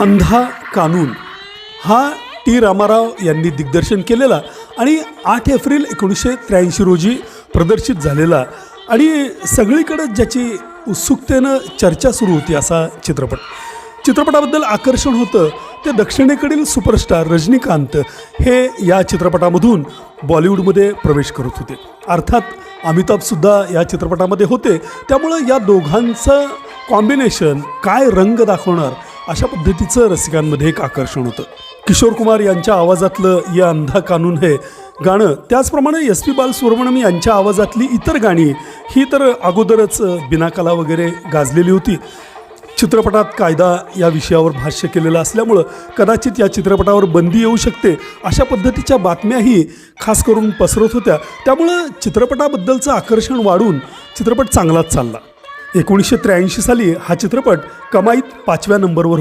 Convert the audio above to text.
अंधा कानून. हा टी. रामाराव यांनी दिग्दर्शन केलेला आणि आठ एप्रिल एकोणीसशे त्र्याऐंशी रोजी प्रदर्शित झालेला. आणि सगळीकडं ज्याची उत्सुकतेनं चर्चा सुरू होती असा चित्रपट. चित्रपटाबद्दल आकर्षण होतं ते दक्षिणेकडील सुपरस्टार रजनीकांत हे या चित्रपटामधून बॉलिवूडमध्ये प्रवेश करत होते. अर्थात अमिताभसुद्धा या चित्रपटामध्ये होते. त्यामुळं या दोघांचं कॉम्बिनेशन काय रंग दाखवणार अशा पद्धतीचं रसिकांमध्ये एक आकर्षण होतं. किशोर कुमार यांच्या आवाजातलं या अंधा कानून हे गाणं त्याचप्रमाणे एस पी बालसुब्रमण्यम यांच्या आवाजातली इतर गाणी ही तर अगोदरच बिनाकला वगैरे गाजलेली होती. चित्रपटात कायदा या विषयावर भाष्य केलेलं असल्यामुळं कदाचित या चित्रपटावर बंदी येऊ शकते अशा पद्धतीच्या बातम्याही खास करून पसरत होत्या. त्यामुळं चित्रपटाबद्दलचं आकर्षण वाढून चित्रपट चांगलाच चालला. एकोणीसशे त्र्याऐंशी साली हा चित्रपट कमाईत पाचव्या नंबरवर होता.